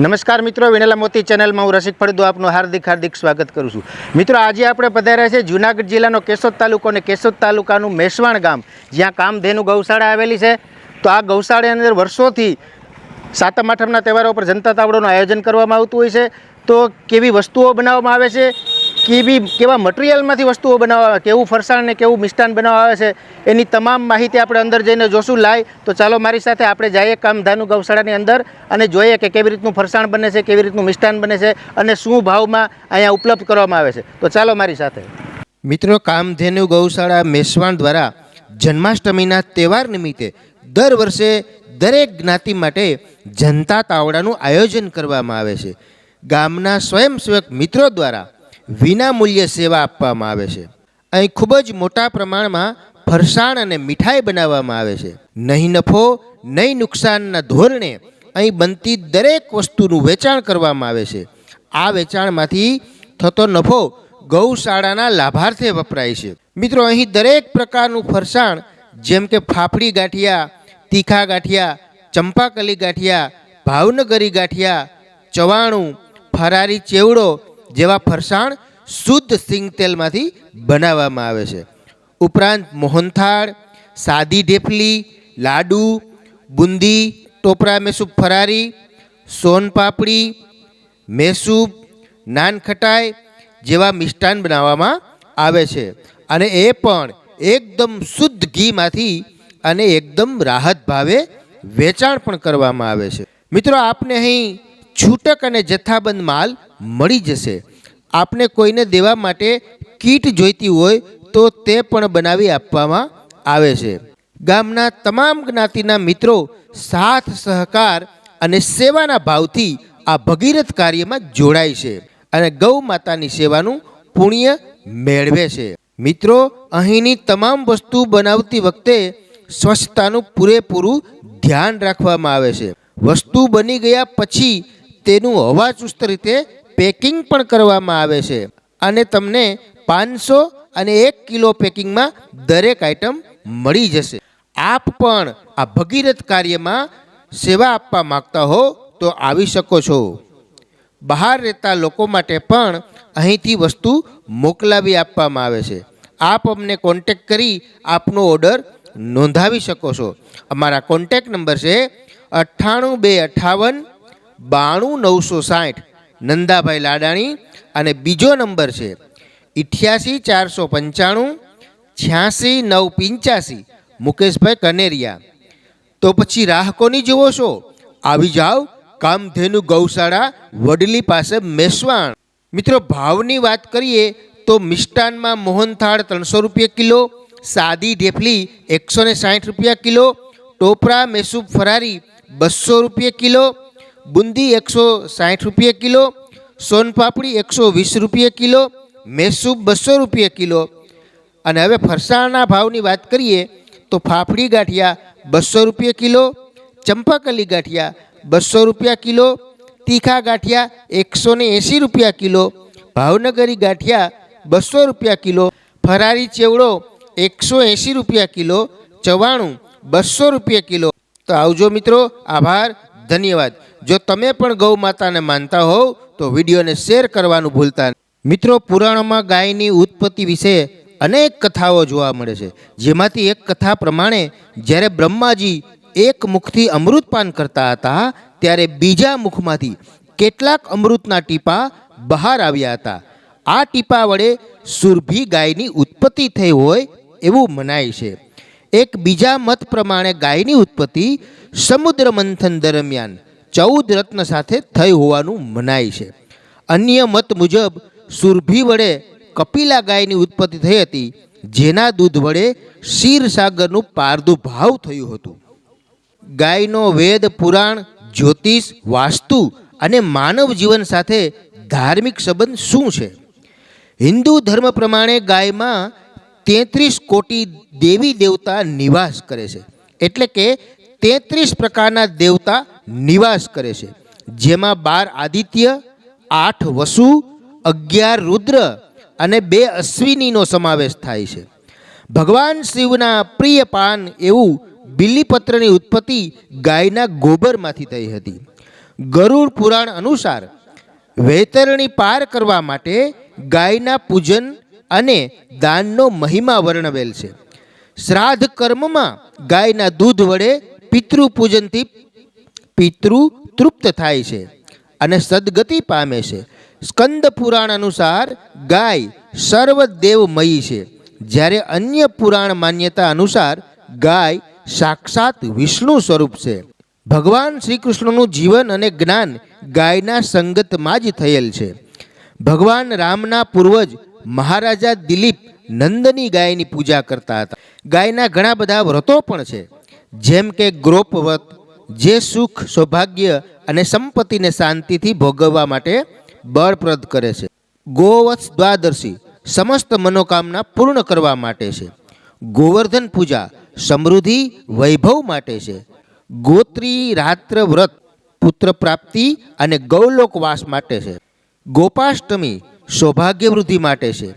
નમસ્કાર મિત્રો વિનેલા મોતી ચેનલમાં હું રસિક ફળદુ, આપનું હાર્દિક હાર્દિક સ્વાગત કરું છું. મિત્રો, આજે આપણે પધાર્યા છે જુનાગઢ જિલ્લાનો કેશોદ તાલુકો અને કેશોદ તાલુકાનું મેસવાણ ગામ, જ્યાં કામધેનુ ગૌશાળા આવેલી છે. તો આ ગૌશાળાની અંદર વર્ષોથી સાતમ, આઠમના તહેવારો પર જનતા તાવડોનું આયોજન કરવામાં આવતું હોય છે. તો કેવી વસ્તુઓ બનાવવામાં આવે છે? કેવી કેવા મટીરિયલમાંથી વસ્તુઓ બનાવવા કેવું ફરસાણ ને કેવું મિષ્ટાન બનાવવા આવે છે, એની તમામ માહિતી આપણે અંદર જઈને જોશું લાય તો ચાલો મારી સાથે આપણે જઈએ કામધાનુ ગૌશાળાની અંદર અને જોઈએ કે કેવી રીતનું ફરસાણ બને છે, કેવી રીતનું મિષ્ટાન બને છે અને શું ભાવમાં અહીંયા ઉપલબ્ધ કરવામાં આવે છે. તો ચાલો મારી સાથે. મિત્રો કામધેનુ ગૌશાળા મેસવાણ દ્વારા જન્માષ્ટમીના તહેવાર નિમિત્તે દર વર્ષે દરેક જ્ઞાતિ માટે જનતા તાવડાનું આયોજન કરવામાં આવે છે. ગામના સ્વયંસેવક મિત્રો દ્વારા વિના મૂલ્યે સેવા આપવામાં આવે છે. અહીં ખૂબ જ મોટા પ્રમાણમાં ફરસાણ અને મીઠાઈ બનાવવામાં આવે છે. નહીં નફો, નહીં નુકસાનના ધોરણે અહીં બનતી દરેક વસ્તુનું વેચાણ કરવામાં આવે છે. આ વેચાણમાંથી થતો નફો ગૌશાળાના લાભાર્થે વપરાય છે. મિત્રો, અહીં દરેક પ્રકારનું ફરસાણ જેમ કે ફાફડી ગાંઠિયા, તીખા ગાંઠિયા, ચંપાકલી ગાંઠિયા, ભાવનગરી ગાંઠિયા, ચવાણું, ફરારી ચેવડો જેવા ફરસાણ શુદ્ધ સિંગ તેલમાંથી બનાવવામાં આવે છે. ઉપરાંત મોહનથાળ, સાદી ઢેફલી, લાડુ, બુંદી, ટોપરા મેસૂબ ફરારી સોનપાપડી મેસૂબ નાન ખટાઈ જેવા મિષ્ટાન બનાવવામાં આવે છે. અને એ પણ એકદમ શુદ્ધ ઘીમાંથી અને એકદમ રાહત ભાવે વેચાણ પણ કરવામાં આવે છે. મિત્રો, આપને અહીં છૂટક અને જથ્થાબંધ માલ મળી જશે. આપને કોઈને દેવા માટે કીટ જોઈતી હોય તો તે પણ બનાવી આપવામાં આવે છે. ગામના તમામ જ્ઞાતિના મિત્રો સાથ, સહકાર અને સેવાના ભાવથી આ ભગીરથ કાર્યમાં જોડાય છે અને ગૌ માતાની સેવાનું પુણ્ય મેળવે છે. મિત્રો, અહીંની તમામ વસ્તુ બનાવતી વખતે સ્વચ્છતાનું પૂરેપૂરું ધ્યાન રાખવામાં આવે છે. વસ્તુ બની ગયા પછી તેનું હવાચુસ્ત રીતે પેકિંગ પણ કરવામાં આવે છે. અને તમને પાંચસો અને એક કિલો પેકિંગમાં દરેક આઈટમ મળી જશે. આપ પણ આ ભગીરથ કાર્યમાં સેવા આપવા માગતા હો તો આવી શકો છો. બહાર રહેતા લોકો માટે પણ અહીંથી વસ્તુ મોકલાવી આપવામાં આવે છે. આપ અમને કોન્ટેક કરી આપનો ઓર્ડર નોંધાવી શકો છો. અમારા કોન્ટેક નંબર છે અઠ્ઠાણું બે અઠ્ઠાવન બાણું નવસો સાઠ. નંદાભાઈ લાડાણી અને બીજો નંબર છે ઇઠ્યાસી ચારસો પંચાણું છ્યાસી નવ પંચ્યાસી મુકેશભાઈ કનેરિયા. તો પછી રાહ કોની જુઓ છો? આવી જાઓ કામધેનુ ગૌશાળા વડલી પાસે મેસવાણ. મિત્રો, ભાવની વાત કરીએ તો મિષ્ટાનમાં મોહનથાળ ત્રણસો રૂપિયા કિલો, સાદી ઢેફલી એકસો ને સાઠ રૂપિયા કિલો, ટોપરા મેસૂબ ફરારી બસો રૂપિયા કિલો બુંદી એકસો સાઠ રૂપિયા કિલો સોનપાપડી એકસો વીસ રૂપિયે કિલો, મેસૂબ બસો રૂપિયા કિલો. અને હવે ફરસાણના ભાવની વાત કરીએ તો ફાફડી ગાંઠિયા બસો રૂપિયે કિલો, ચંપાકલી ગાંઠિયા બસો રૂપિયા કિલો, તીખા ગાંઠિયા એકસો ને એંસી રૂપિયા કિલો, ભાવનગરી ગાંઠિયા બસો રૂપિયા કિલો, ફરારી ચેવડો એકસો એંસી રૂપિયા કિલો, ચવાણું બસો રૂપિયા કિલો. તો આવજો મિત્રો, આભાર, ધન્યવાદ. જો તમે પણ ગૌ માતાને માનતા હોવ, તો વિડીયોને શેર કરવાનું ભૂલતા મિત્રો, પુરાણોમાં ગાયની ઉત્પત્તિ વિશે અનેક કથાઓ જોવા મળે છે. જેમાંથી એક કથા પ્રમાણે, જ્યારે બ્રહ્માજી એક મુખથી અમૃતપાન કરતા હતા, ત્યારે બીજા મુખમાંથી કેટલાક અમૃતના ટીપા બહાર આવ્યા હતા. આ ટીપા વડે સુરભી ગાયની ઉત્પત્તિ થઈ હોય એવું મનાય છે. એક બીજા મત પ્રમાણે ગાયની ઉત્પત્તિ સમુદ્ર મંથન દરમિયાન ચૌદ રત્ન સાથે થઈ હોવાનું મનાય છે. અન્ય મત મુજબ, સુરભી વડે કપિલા ગાયની ઉત્પત્તિ થઈ હતી, જેના દૂધ વડે ક્ષીરસાગરનું પારદુભાવ થયું હતું. ગાયનો વેદ, પુરાણ, જ્યોતિષ, વાસ્તુ અને માનવ જીવન સાથે ધાર્મિક સંબંધ શું છે? હિન્દુ ધર્મ પ્રમાણે ગાયમાં તેત્રીસ કોટી દેવી દેવતા નિવાસ કરે છે. એટલે કે તેત્રીસ પ્રકારના દેવતા નિવાસ કરે છે. જેમાં બાર આદિત્ય, આઠ વસુ, અગિયાર રુદ્ર અને બે અશ્વિનીનો સમાવેશ થાય છે. ભગવાન શિવના પ્રિય પાન એવું બિલીપત્રની ઉત્પત્તિ ગાયના ગોબરમાંથી થઈ હતી. ગરુડ પુરાણ અનુસાર વૈતરણી પાર કરવા માટે ગાયના પૂજન અને દાનનો મહિમા વર્ણવેલ છે. શ્રાદ્ધ કર્મમાં ગાયના દૂધ વડે પિતૃ પૂજનથી પિતૃ તૃપ્ત થાય છે અને સદગતિ પામે છે. સ્કંદ પુરાણ અનુસાર ગાય સર્વદેવમયી છે. જ્યારે અન્ય પુરાણ માન્યતા અનુસાર ગાય સાક્ષાત વિષ્ણુ સ્વરૂપ છે. ભગવાન શ્રી કૃષ્ણનું જીવન અને જ્ઞાન ગાયના સંગતમાં જ થયેલ છે. ભગવાન રામના પૂર્વજ મહારાજા દિલીપ નંદની ગાયની પૂજા કરતા હતા. ગાયના ઘણા બધા વ્રતો પણ છે. જેમ કે ગ્રોપ વ્રત જે સુખ, સૌભાગ્ય અને સંપત્તિને શાંતિથી ભોગવવા માટે બળપ્રદ કરે છે. ગોવત્સ દ્વાદશી સમસ્ત મનોકામના પૂર્ણ કરવા માટે છે. ગોવર્ધન પૂજા સમૃદ્ધિ, વૈભવ માટે છે. ગોત્રી રાત્ર વ્રત પુત્ર પ્રાપ્તિ અને ગૌલોકવાસ માટે છે. ગોપાષ્ટમી સૌભાગ્ય વૃદ્ધિ માટે છે.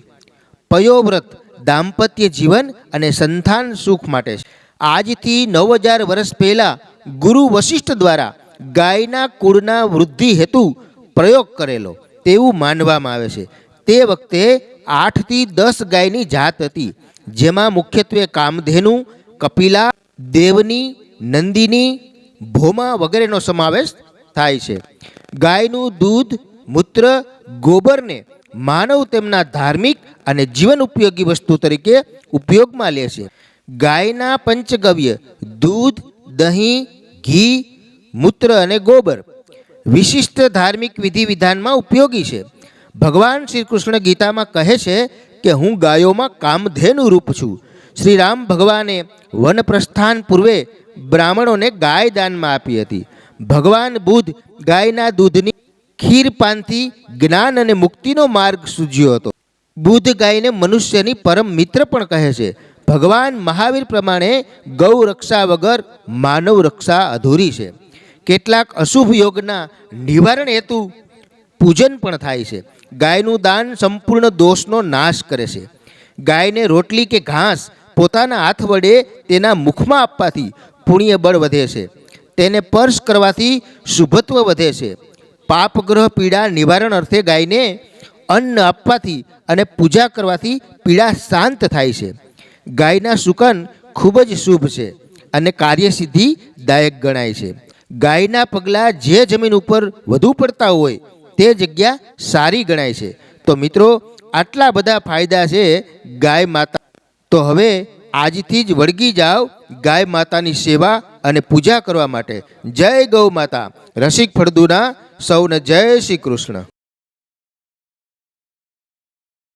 પયોવ્રત દાંપત્ય જીવન અને સંતાન સુખ માટે છે. આજથી નવ હજાર વર્ષ પહેલાં ગુરુ વશિષ્ઠ દ્વારા ગાયના કુળના વૃદ્ધિ હેતુ પ્રયોગ કરેલો. તેવું માનવામાં આવે છે. તે વખતે આઠથી દસ ગાયની જાત હતી, જેમાં મુખ્યત્વે કામધેનુ, કપિલા, દેવની, નંદિની, ભોમા વગેરેનો સમાવેશ થાય છે. ગાયનું દૂધ, મૂત્ર, ગોબરને માનવ તેમના ધાર્મિક અને જીવન ઉપયોગી વસ્તુ તરીકે ઉપયોગમાં લે છે. ગાયના પંચગવ્ય, દૂધ, દહીં, ઘી, મૂત્ર અને ગોબર. વિશિષ્ટ ધાર્મિક વિધિ વિધાનમાં ઉપયોગી છે. ભગવાન શ્રી કૃષ્ણ ગીતામાં કહે છે કે, હું ગાયોમાં કામધેનું રૂપ છું. શ્રી રામ ભગવાને વન પ્રસ્થાન પૂર્વે બ્રાહ્મણોને ગાય દાનમાં આપી હતી. ભગવાન બુદ્ધ ગાયના દૂધની ખીરપાનથી જ્ઞાન અને મુક્તિનો માર્ગ સૂજ્યો હતો. બુદ્ધ ગાયને મનુષ્યની પરમ મિત્ર પણ કહે છે. ભગવાન મહાવીર પ્રમાણે ગૌ રક્ષા વગર માનવ રક્ષા અધૂરી છે. કેટલાક અશુભ યોગના નિવારણ હેતુ પૂજન પણ થાય છે. ગાયનું દાન સંપૂર્ણ દોષનો નાશ કરે છે. ગાયને રોટલી કે ઘાસ પોતાના હાથ વડે તેના મુખમાં આપવાથી પુણ્ય બળ વધે છે. તેને સ્પર્શ કરવાથી શુભત્વ વધે છે. પાપગ્રહ પીડા નિવારણ અર્થે ગાયને અન્ન આપવાથી અને પૂજા કરવાથી પીડા શાંત થાય છે. ગાયના સુકન ખૂબ જ શુભ છે અને કાર્યસિદ્ધિ દાયક ગણાય છે. ગાયના પગલાં જે જમીન ઉપર વધુ પડતા હોય તે જગ્યા સારી ગણાય છે. તો મિત્રો, આટલા બધા ફાયદા છે ગાય માતા. તો હવે આજથી જ વળગી જાઓ ગાય માતાની સેવા અને પૂજા કરવા માટે. જય ગૌ માતા. રસિક ફળદુના સૌને જય શ્રી કૃષ્ણ.